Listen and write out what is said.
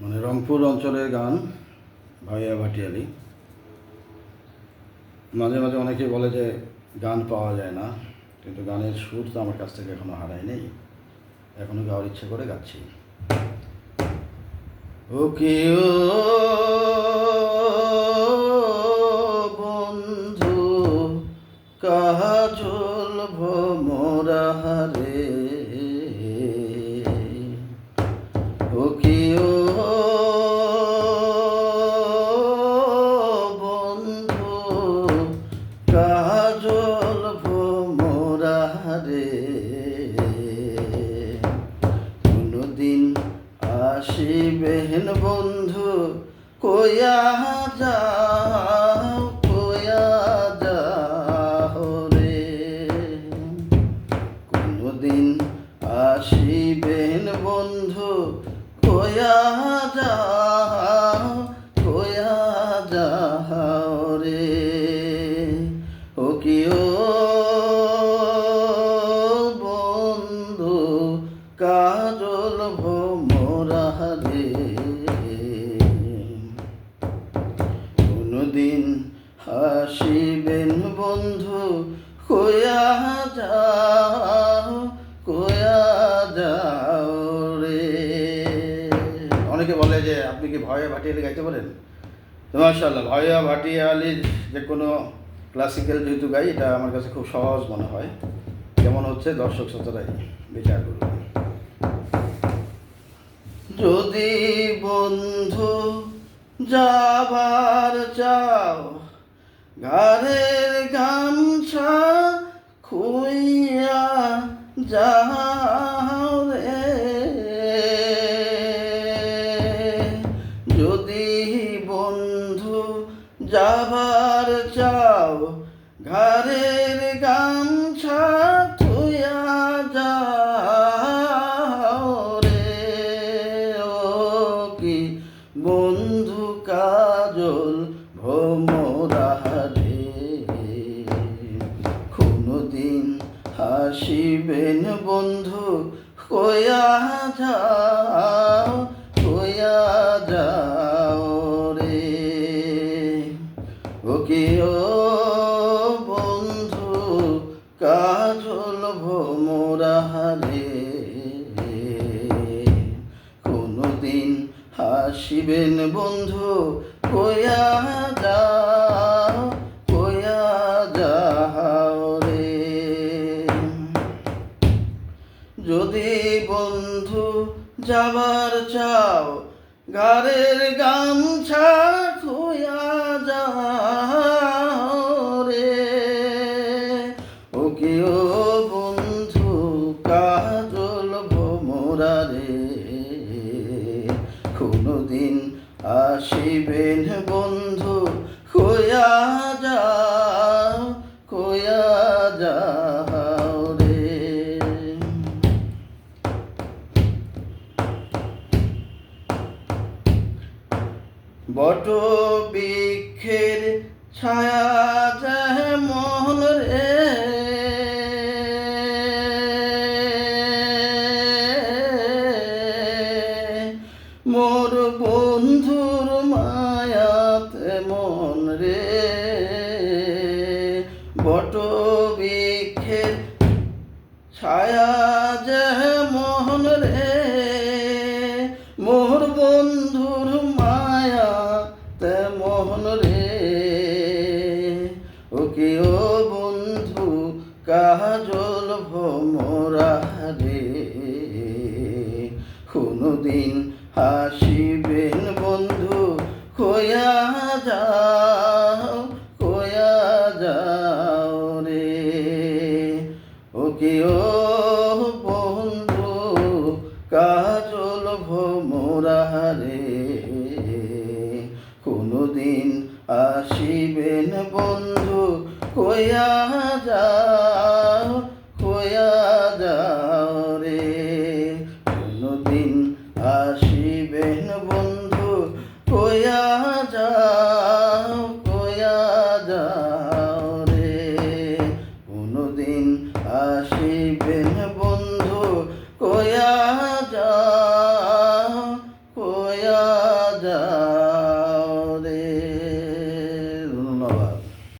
মানে রংপুর অঞ্চলের গান, ভাইয়া ভাটিয়ালি। মাঝে মাঝে অনেকে বলে যে গান পাওয়া যায় না, কিন্তু গানের সুর তো আমার কাছ থেকে এখনও হারায় নেই। এখনও গাওয়ার ইচ্ছে করে গাচ্ছি। ও কি ও বন্ধু কাজল ভমরা রে ও কয়া যাও কয়া যাও রে কোনদিন আসিবেন বন্ধু কয়া যাও বলে যে, আপনি কি ভয়ে ভাটিয়ালি গাইতে পারেন? মাশাল্লাহ ভয়া ভাটিয়ালির যে কোনো ক্লাসিক্যাল যেহেতু গাই, এটা আমার কাছে খুব সহজ মনে হয়। কেমন হচ্ছে? দর্শক শ্রোতারাই, বিচার করবে যদি বন্ধু যাবার চাও ঘরের গামছা খুইয়া যাও যাবার চাও ঘরের গামছা থুয়া যাও রে। ও কি বন্ধু কাজল ভোমরা রে কোনদিন হাসিবেন বন্ধু কয়া যাও কয়া যাও। ও কি ও বন্ধু কাজল ভোমরা রে কোনদিন হাসিবেন বন্ধু কয়া যাও কয়া যাও রে। যদি বন্ধু যাবার চাও গারের গামছা ভোমরা রে। কোনদিন আসিবেন বন্ধু খোয়া যাও কয়া যাও রে। বট বৃক্ষের ছায়া যেমন বট বৃক্ষের ছায়া যেমন রে মোহর বন্ধুর মায়া তে মোহন রে। ও কি ও বন্ধু, কাজল ভোমরা রে, কোনদিন হাসিবেন বন্ধু, খোয়া যাও কাজল মোরা রে কোনদিন আসিবেন বন্ধু কয়া যাও।